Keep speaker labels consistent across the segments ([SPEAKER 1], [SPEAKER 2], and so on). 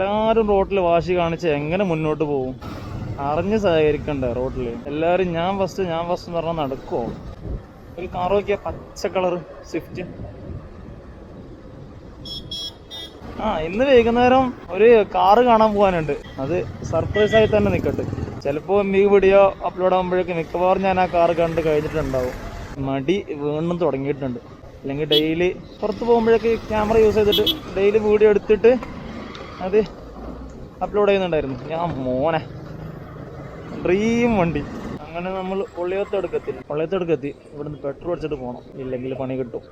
[SPEAKER 1] എല്ലാരും റോട്ടിൽ വാശി കാണിച്ച് എങ്ങനെ മുന്നോട്ട് പോകും അറിഞ്ഞ് സഹകരിക്കണ്ടേ റോട്ടിൽ? എല്ലാരും ഞാൻ ഫസ്റ്റ് ഞാൻ ഫസ്റ്റ് എന്ന് പറഞ്ഞാൽ നടക്കുമോ ഒരു കാർ നോക്കിയ പച്ച കളർ സ്വിഫ്റ്റ് ആ ഇന്ന് വൈകുന്നേരം ഒരു കാറ് കാണാൻ പോകാനുണ്ട്. അത് സർപ്രൈസ് ആയി തന്നെ നിൽക്കട്ടെ ചിലപ്പോൾ ഈ വീഡിയോ അപ്ലോഡ് ആകുമ്പോഴേക്കും മിക്കവാറും ഞാൻ ആ കാർ കണ്ട് കഴിഞ്ഞിട്ടുണ്ടാവും. മടി വീണ്ടും തുടങ്ങിയിട്ടുണ്ട്. അല്ലെങ്കിൽ ഡെയിലി പുറത്ത് പോകുമ്പോഴേക്ക് ക്യാമറ യൂസ് ചെയ്തിട്ട് ഡെയിലി വീഡിയോ എടുത്തിട്ട് അത് അപ്ലോഡ് ചെയ്യുന്നുണ്ടായിരുന്നു. ഞാൻ മോനെ ഡ്രീം വണ്ടി. അങ്ങനെ നമ്മൾ പൊള്ളിയത്തെടുക്കത്തി പൊള്ളിയത്തെടുക്കത്തി ഇവിടുന്ന് പെട്രോൾ അടിച്ചിട്ട് പോകണം ഇല്ലെങ്കിൽ പണി കിട്ടും.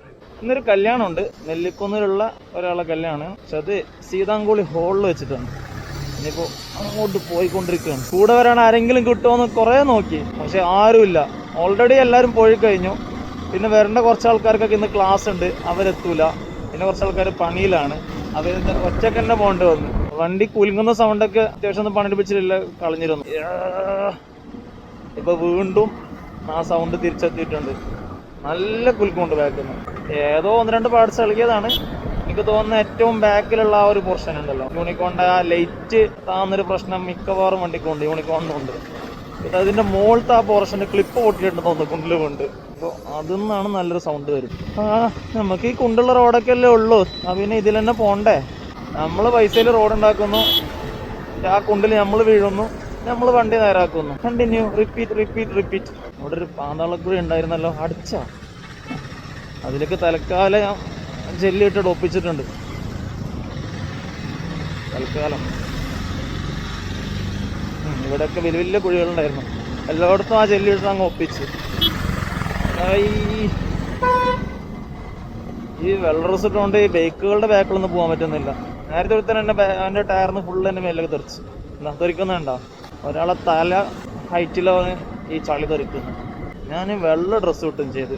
[SPEAKER 1] ഇന്നൊരു കല്യാണമുണ്ട്. നെല്ലിക്കുന്നിലുള്ള ഒരാളെ കല്യാണം. പക്ഷെ അത് സീതാങ്കോളി ഹോളിൽ വെച്ചിട്ടാണ്. ഇനിയിപ്പോൾ അങ്ങോട്ട് പോയിക്കൊണ്ടിരിക്കുകയാണ്. കൂടെ വരാൻ ആരെങ്കിലും കിട്ടുമോന്ന് കുറേ നോക്കി. പക്ഷെ ആരുമില്ല. ഓൾറെഡി എല്ലാവരും പോയി കഴിഞ്ഞു. പിന്നെ വരേണ്ട കുറച്ച് ആൾക്കാർക്കൊക്കെ ഇന്ന് ക്ലാസ് ഉണ്ട്. അവരെത്തൂല. പിന്നെ കുറച്ച് ആൾക്കാർ പണിയിലാണ്. അവർ ഒറ്റയ്ക്ക് തന്നെ വന്നു. വണ്ടി കുലുങ്ങുന്ന സൗണ്ടൊക്കെ അത്യാവശ്യം ഒന്ന് പണിയെടുപ്പിച്ചിട്ടില്ല കളഞ്ഞിരുന്നു. ഇപ്പൊ വീണ്ടും ആ സൗണ്ട് തിരിച്ചെത്തിയിട്ടുണ്ട്. നല്ല കുലുക്കമുണ്ട് ബാക്കിൽ നിന്ന് ഏതോ ഒന്ന് രണ്ട് പാർട്സ് ഇളകിയതാണ്. എനിക്ക് തോന്നുന്ന ഏറ്റവും ബാക്കിലുള്ള ആ ഒരു പോർഷൻ ഉണ്ടല്ലോ. യൂണിക്കോണിന്റെ ആ ലൈറ്റ് താന്നൊരു പ്രശ്നം മിക്കവാറും വണ്ടിക്കുണ്ട് യൂണിക്കോണിനുണ്ട് അതിന്റെ മുകളിലത്തെ ആ പോർഷന്റെ ക്ലിപ്പ് പൊട്ടിയിട്ടുണ്ട് തോന്നുന്നു കുണ്ടിലുമുണ്ട് അപ്പോൾ അതിൽ നിന്നാണ് നല്ലൊരു സൗണ്ട് വരും. ആ നമുക്ക് ഈ കുണ്ടുള്ള റോഡൊക്കെ അല്ലേ ഉള്ളൂ. ആ പിന്നെ ഇതിൽ തന്നെ പോണ്ടേ? നമ്മൾ പൈസയിൽ റോഡ് ഉണ്ടാക്കുന്നു. ആ കുണ്ടിൽ നമ്മൾ വീഴുന്നു. നമ്മൾ വണ്ടി നേരാക്കുന്നു. കണ്ടിന്യൂ റിപ്പീറ്റ് റിപ്പീറ്റ് റിപ്പീറ്റ് അവിടെ ഒരു പാന്താളക്കുഴി ഉണ്ടായിരുന്നല്ലോ. അടിച്ച? അതിലേക്ക് തൽക്കാലം ഞാൻ ജെല്ലി ഇട്ടിട്ട് ഒപ്പിച്ചിട്ടുണ്ട് തൽക്കാലം ഇവിടെയൊക്കെ വലിയ വലിയ കുഴികളുണ്ടായിരുന്നു. എല്ലായിടത്തും ആ ജെല്ലിട്ട് അങ്ങ് ഒപ്പിച്ച്. ഈ വെള്ള ഡ്രസ് കൊണ്ട് ഈ ബൈക്കുകളുടെ ബാക്കിലൊന്നും പോകാൻ പറ്റുന്നില്ല. നേരത്തെ ഒരുത്തൻ എന്നെ എന്റെ ടയറിന് ഫുള്ള് എന്റെ മേലൊക്കെ തെറിച്ച്. എന്നാ തെറിക്കുന്നുണ്ടോ? ഒരാളെ തല ഹൈറ്റിലാണ് ഈ ചളി തെറിക്കുന്നത് ഞാൻ വെള്ള ഡ്രസ്സ് കിട്ടും ചെയ്ത്.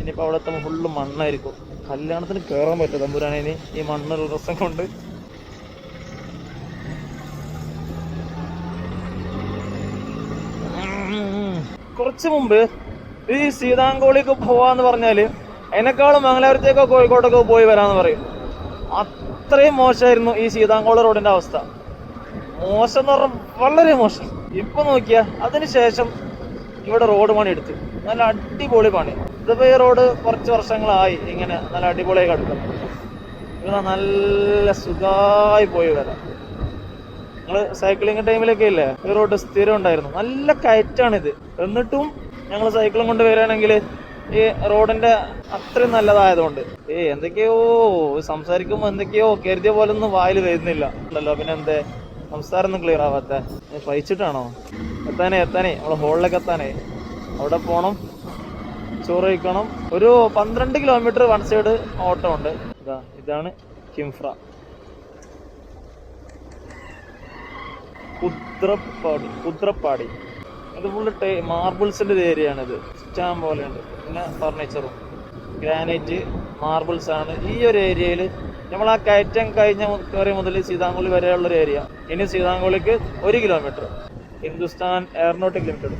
[SPEAKER 1] ഇനിയിപ്പോൾ അവിടെ എത്തുമ്പോൾ ഫുള്ള് മണ്ണായിരിക്കും. കല്യാണത്തിന് കയറാൻ പറ്റും തമ്പുരാനെ ഈ മണ്ണുള്ള ഡ്രസ്സും കൊണ്ട്. കുറച്ച് മുമ്പ് ഈ സീതാങ്കോളിക്ക് പോവാന്ന് പറഞ്ഞാൽ അതിനേക്കാളും മംഗലാപുരത്തേക്കോ കോഴിക്കോട്ടേക്കോ പോയി വരാന്ന് പറയും. അത്രയും മോശമായിരുന്നു ഈ സീതാങ്കോള റോഡിന്റെ അവസ്ഥ. മോശം എന്ന് പറഞ്ഞാൽ വളരെ മോശം. ഇപ്പൊ നോക്കിയ അതിനുശേഷം ഇവിടെ റോഡ് പണി എടുത്തു നല്ല അടിപൊളി പണി. ഇതിപ്പോ ഈ റോഡ് കുറച്ച് വർഷങ്ങളായി ഇങ്ങനെ നല്ല അടിപൊളിയായി കിടക്കുന്നു. ഇവിടെ നല്ല സുഖമായി പോയി വരാം. നിങ്ങൾ സൈക്ലിംഗ് ടൈമിലൊക്കെ ഇല്ലേ? ഈ റോഡ് സ്ഥിരം ഉണ്ടായിരുന്നു. നല്ല കയറ്റാണിത്. എന്നിട്ടും ഞങ്ങൾ സൈക്കിളും കൊണ്ട് വരികയാണെങ്കിൽ ഈ റോഡിന്റെ അത്രയും നല്ലതായതുകൊണ്ട്. ഏ എന്തൊക്കെയോ സംസാരിക്കുമ്പോൾ എന്തൊക്കെയോ കരുതിയ പോലെ ഒന്നും വായിൽ വരുന്നില്ല. ഉണ്ടല്ലോ പിന്നെ എന്തേ? സംസാരം ഒന്നും ക്ലിയർ ആവാത്ത പഴിച്ചിട്ടാണോ എത്താനേ എത്താനേ നമ്മളെ ഹോളിലേക്ക് എത്താനേ. അവിടെ പോണം ചോറ് കഴിക്കണം. ഒരു പന്ത്രണ്ട് കിലോമീറ്റർ വൺ സൈഡ് ഓട്ടോ ഉണ്ട്. ഇതാ ഇതാണ് കിംഫ്ര. കുദ്രപ്പാടി കുദ്രപ്പാടി. ഇത് ഫുള്ള് മാർബിൾസിന്റെ ഒരു ഏരിയ ആണിത്. പോലെയുണ്ട്. പിന്നെ ഫർണിച്ചറും ഗ്രാനൈറ്റ് മാർബിൾസ് ആണ്. ഈ ഒരു ഏരിയയിൽ നമ്മൾ ആ കയറ്റം കഴിഞ്ഞ കയറി മുതൽ സീതാങ്കുളി വരെയുള്ള ഒരു ഏരിയ ഇനി സീതാങ്കുളിക്ക് ഒരു കിലോമീറ്റർ ഹിന്ദുസ്ഥാൻ എയർനോട്ടിക് ലിമിറ്റഡ്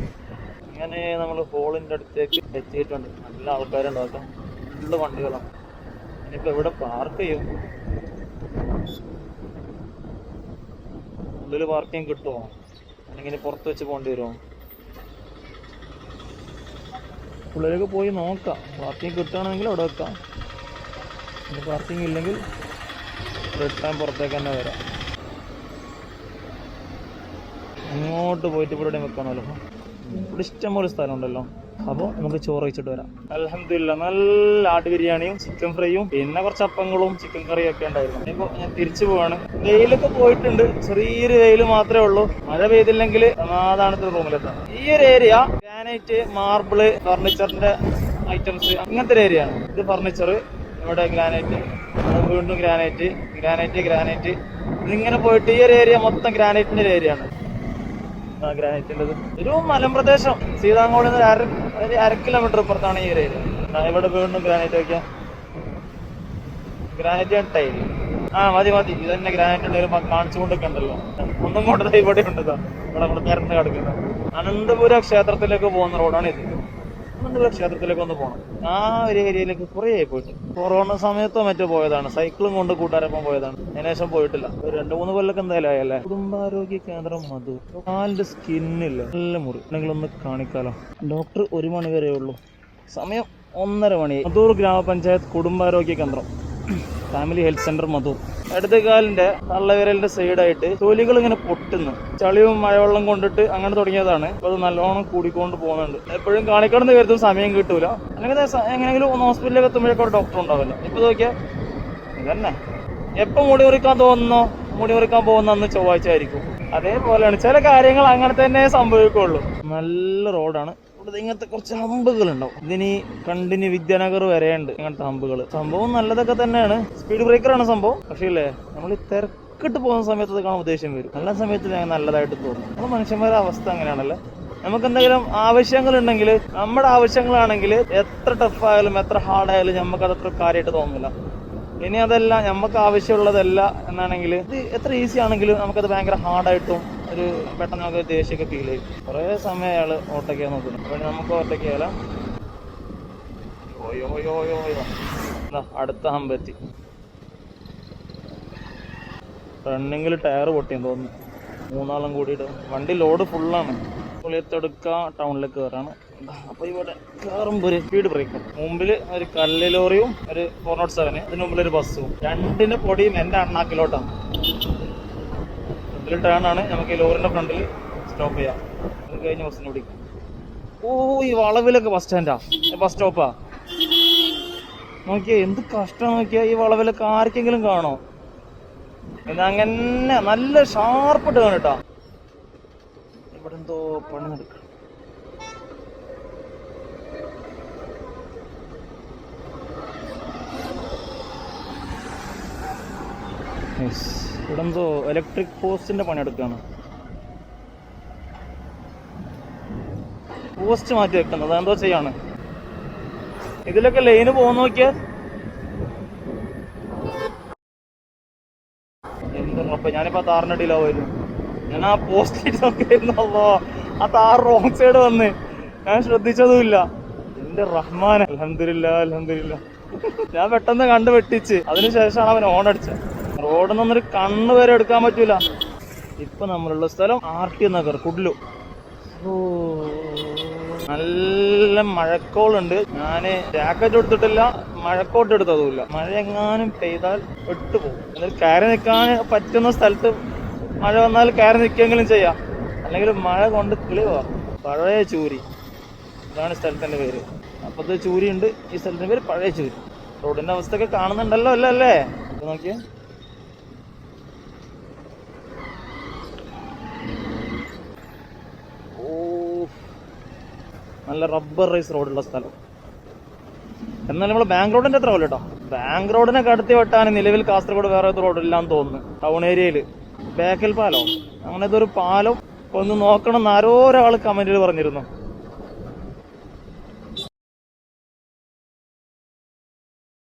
[SPEAKER 1] അങ്ങനെ നമ്മൾ ഹോളിന്റെ അടുത്തേക്ക് എത്തിയിട്ടുണ്ട്. നല്ല ആൾക്കാരുണ്ട് നല്ല വണ്ടികളാണ് ഇനിയിപ്പോൾ ഇവിടെ പാർക്ക് ചെയ്യും? ഉള്ളിൽ പാർക്കിംഗ് കിട്ടുമോ അല്ലെങ്കിൽ പുറത്ത് വെച്ച് പോകേണ്ടി വരുമോ ഉള്ളിലേക്ക് പോയി നോക്കാം. പാർക്കിംഗ് കിട്ടുകയാണെങ്കിൽ അവിടെ വെക്കാം. പിന്നെ പാർക്കിംഗ് ഇല്ലെങ്കിൽ റിട്ടേൺ പുറത്തേക്ക് തന്നെ വരാം. അങ്ങോട്ട് പോയിട്ട് ഇവിടെ വെക്കാമല്ലോ ഇവിടെ ഇഷ്ടംപോലെ സ്ഥലമുണ്ടല്ലോ. അപ്പോൾ നമുക്ക് ചോറ് വെച്ചിട്ട് വരാം. അലഹമില്ല നല്ല ആട്ട് ബിരിയാണിയും ചിക്കൻ ഫ്രൈയും പിന്നെ കുറച്ച് അപ്പങ്ങളും ചിക്കൻ കറിയും ഒക്കെ ഉണ്ടായിരുന്നു. ഇപ്പോൾ ഞാൻ തിരിച്ചു പോവാണ്. വെയിലൊക്കെ പോയിട്ടുണ്ട്. ചെറിയൊരു വെയിൽ മാത്രമേ ഉള്ളൂ. മഴ പെയ്തില്ലെങ്കിൽ സമാധാനത്തിന് റൂമിലെത്താം ഈ ഒരു ഏരിയ ഗ്രാനൈറ്റ് മാർബിൾ ഫർണിച്ചറിന്റെ ഐറ്റംസ് അങ്ങനത്തെ ഒരു ഏരിയ ആണ്. ഇത് ഫർണിച്ചർ ഇവിടെ ഗ്രാനൈറ്റ് വീണ്ടും ഗ്രാനൈറ്റ് ഗ്രാനൈറ്റ് ഗ്രാനൈറ്റ് ഇതിങ്ങനെ പോയിട്ട് ഈ ഒരു ഏരിയ മൊത്തം ഗ്രാനൈറ്റിന്റെ ഒരു ഏരിയ ആണ്. ഒരു മലമ്പ്രദേശം. സീതാങ്കോളിൽ നിന്ന് അര ഒരു അര കിലോമീറ്റർ പുറത്താണ് ഈ ഏരിയ ഇവിടെ വീണ്ടും ഗ്രാനൈറ്റ് വയ്ക്കാം ഗ്രാനൈറ്റ് ടൈൽ ആ മതി മതി. ഇത് തന്നെ ഗ്രാനൈറ്റ് ഉണ്ടെങ്കിലും കാണിച്ചുകൊണ്ടൊക്കെ ഉണ്ടല്ലോ ഒന്നും കൊണ്ടത് ഇവിടെ ഉണ്ടല്ലോ. ഇവിടെ നമ്മൾ നിരന്ന് കിടക്കുന്നത് അനന്തപുര ക്ഷേത്രത്തിലേക്ക് പോകുന്ന റോഡാണ് ഇത്. അനന്തപുര ക്ഷേത്രത്തിലേക്ക് ഒന്ന് പോകണം ആ ഒരു ഏരിയയിലേക്ക് കുറേ പോയിട്ട്. കൊറോണ സമയത്തോ മറ്റോ പോയതാണ്. സൈക്കിളും കൊണ്ട് കൂട്ടുകാരൊപ്പം പോയതാണ്. അതിനുശേഷം പോയിട്ടില്ല. ഒരു രണ്ട് മൂന്ന് കൊല്ലൊക്കെ എന്തായാലും ആയല്ലേ? കുടുംബാരോഗ്യ കേന്ദ്രം മധു. കാലിന്റെ സ്കിന്നില്ല നല്ല മുറി. ഒന്ന് കാണിക്കാലോ? ഡോക്ടർ ഒരു മണി വരെ ഉള്ളൂ സമയം ഒന്നര മണി. മധൂർ ഗ്രാമപഞ്ചായത്ത് കുടുംബാരോഗ്യ കേന്ദ്രം. Family health centre Madhu. ഇടത് കാലിന്റെ തള്ളവിരലിന്റെ സൈഡായിട്ട് തൊലികൾ ഇങ്ങനെ പൊട്ടുന്നു. ചളിയും മഴവെള്ളം കൊണ്ടിട്ട് അങ്ങനെ തുടങ്ങിയതാണ്. അപ്പൊ അത് നല്ലോണം കൂടിക്കൊണ്ട് പോകുന്നുണ്ട്. എപ്പോഴും കാണിക്കണമെന്ന് കരുതും സമയം കിട്ടൂല. അല്ലെങ്കിൽ എങ്ങനെയെങ്കിലും ഒന്ന് ഹോസ്പിറ്റലിലേക്ക് എത്തുമ്പോഴേക്കും ഡോക്ടർ ഉണ്ടാവില്ല. ഇപ്പൊ നോക്കിയാ. ഇതന്നെ. എപ്പോ മുടി മുറിക്കാൻ തോന്നുന്നോ? മുടി മുറിക്കാൻ പോകുന്ന അന്ന് ചൊവ്വാഴ്ച ആയിരിക്കും. അതേപോലെയാണ് ചില കാര്യങ്ങൾ അങ്ങനെ തന്നെ സംഭവിക്കുള്ളൂ നല്ല റോഡാണ് ഇവിടെ ഇങ്ങനത്തെ കുറച്ച് ഹമ്പുകൾ ഉണ്ടാവും ഇതിനി കണ്ടിന്യൂ വിദ്യാനഗർ വരെയുണ്ട് ഇങ്ങനത്തെ ഹമ്പുകൾ. സംഭവം നല്ലതൊക്കെ തന്നെയാണ്. സ്പീഡ് ബ്രേക്കർ ആണ് സംഭവം. പക്ഷേ ഇല്ലേ നമ്മൾ ഈ തിരക്കിട്ട് പോകുന്ന സമയത്ത് കാണാൻ ഉദ്ദേശം വരും നല്ല സമയത്ത് ഞാൻ നല്ലതായിട്ട് തോന്നും. നമ്മൾ മനുഷ്യന്മാരുടെ അവസ്ഥ അങ്ങനെയാണല്ലേ? നമുക്ക് എന്തെങ്കിലും ആവശ്യങ്ങൾ ഉണ്ടെങ്കിൽ നമ്മുടെ ആവശ്യങ്ങളാണെങ്കിൽ എത്ര ടഫ് ആയാലും എത്ര ഹാർഡായാലും നമുക്ക് അതത്ര കാര്യമായിട്ട് തോന്നില്ല ഇനി അതല്ല നമുക്ക് ആവശ്യമുള്ളതല്ല എന്നാണെങ്കിൽ ഇത് എത്ര ഈസി ആണെങ്കിലും നമുക്കത് ഭയങ്കര ഹാർഡായിട്ടും ഒരു പെട്ടെന്ന് നമുക്ക് ദേഷ്യമൊക്കെ ഫീൽ ചെയ്യും. കുറേ സമയം അയാൾ ഓട്ടയ്ക്കാൻ നോക്കുന്നു. അപ്പോൾ നമുക്ക് ഓട്ടയ്ക്ക് യോ അടുത്ത ഹമ്പെത്തി റണ്ണിങ്ങിൽ ടയർ പൊട്ടിയെന്ന് തോന്നുന്നു. മൂന്നാളും കൂടിയിട്ട് വണ്ടി ലോഡ് ഫുള്ളാണ് പുളിയത്തെടുക്ക ടൗണിലേക്ക് കയറാണ് അപ്പൊ ഇവിടെ കയറുമ്പോ ഒരു സ്പീഡ് ബ്രേക്കർ മുമ്പിൽ ഒരു കല്ല് ലോറിയും ഒരു ഫോർ നോട്ട് സെവന് അതിന് മുമ്പിൽ ഒരു ബസ്സും രണ്ടിന് പൊടിയും എന്റെ അണ്ണാക്കിലോട്ടാണ്. ഫ്രണ്ടിൽ ടേൺ ആണ്. നമുക്ക് ഈ ലോറിന്റെ ഫ്രണ്ടിൽ സ്റ്റോപ്പ് ചെയ്യാം. അത് കഴിഞ്ഞ് ബസ്സിന് പിടിക്കാം ഓ ഈ വളവിലൊക്കെ ബസ് സ്റ്റാൻഡാ ബസ് സ്റ്റോപ്പാ നോക്കിയാ എന്ത് കഷ്ടം നോക്കിയാ ഈ വളവിലൊക്കെ ആർക്കെങ്കിലും കാണോ? എന്നാ അങ്ങനെ നല്ല ഷാർപ്പ് ടേൺ ഇട്ടാ ഇവിടെ എന്തോ പണി നടക്കണം യെസ്. ഇവിടെ എന്തോ ഇലക്ട്രിക് പോസ്റ്റിന്റെ പണി എടുക്കാണ് പോസ്റ്റ് മാറ്റി വെക്കുന്നത് അതെന്തോ ചെയ്യാണ്. ഇതിലൊക്കെ ലൈന് പോകുന്ന നോക്കിയ? എന്താ അപ്പൊ ഞാനിപ്പോ ആ താറിന്റെ അടിയിലാവുമായിരുന്നു ഞാൻ ആ പോസ്റ്റ് നോക്കിയിരുന്നല്ലോ ആ താർ റോങ് സൈഡ് വന്ന്. ഞാൻ ശ്രദ്ധിച്ചതുമില്ല. എന്റെ റഹ്മാൻ അലഹമില്ല അലഹമില്ല ഞാൻ പെട്ടെന്ന് കണ്ടു വെട്ടിച്ച് അതിനുശേഷമാണ് അവൻ ഓൺ റോഡിൽ നിന്നൊരു കണ്ണ് വരെ എടുക്കാൻ പറ്റൂല. ഇപ്പൊ നമ്മളുള്ള സ്ഥലം ആർ ടി നഗർ കുഡ്ലു നല്ല മഴക്കോളുണ്ട്. ഞാൻ ജാക്കറ്റ് എടുത്തിട്ടില്ല മഴക്കോട്ട് എടുത്തതുമില്ല. മഴ എങ്ങാനും പെയ്താൽ പെട്ടുപോകും. എന്നിട്ട് കയറി നിൽക്കാൻ പറ്റുന്ന സ്ഥലത്ത് മഴ വന്നാൽ കയറി നിൽക്കുകയെങ്കിലും ചെയ്യാം. അല്ലെങ്കിൽ മഴ കൊണ്ട് കിളിവാ പഴയ ചൂരി. ഇതാണ് സ്ഥലത്തിന്റെ പേര്. അപ്പത് ചൂരി ഉണ്ട് ഈ സ്ഥലത്തിന്റെ പേര് പഴയ ചൂരി. റോഡിന്റെ അവസ്ഥയൊക്കെ കാണുന്നുണ്ടല്ലോ അല്ലല്ലേ അല്ലേ? ഇത് നോക്കിയേ ഓ നല്ല റബ്ബർ റൈസ് റോഡുള്ള സ്ഥലം. എന്നാൽ നമ്മൾ ബാങ്ക് റോഡിന്റെ അത്ര പോലെ കേട്ടോ ബാങ്ക് റോഡിനെ കടത്തി വെട്ടാൻ നിലവിൽ കാസർഗോഡ് വേറെ ഒരു റോഡില്ലാന്ന് തോന്നുന്നു. ടൗൺ ഏരിയയിൽ ബേക്കൽ പാലോ? അങ്ങനെ ഇതൊരു പാലം. ഒന്ന് നോക്കണം എന്ന് ആരോ ഒരാൾ കമന്റിൽ പറഞ്ഞിരുന്നു.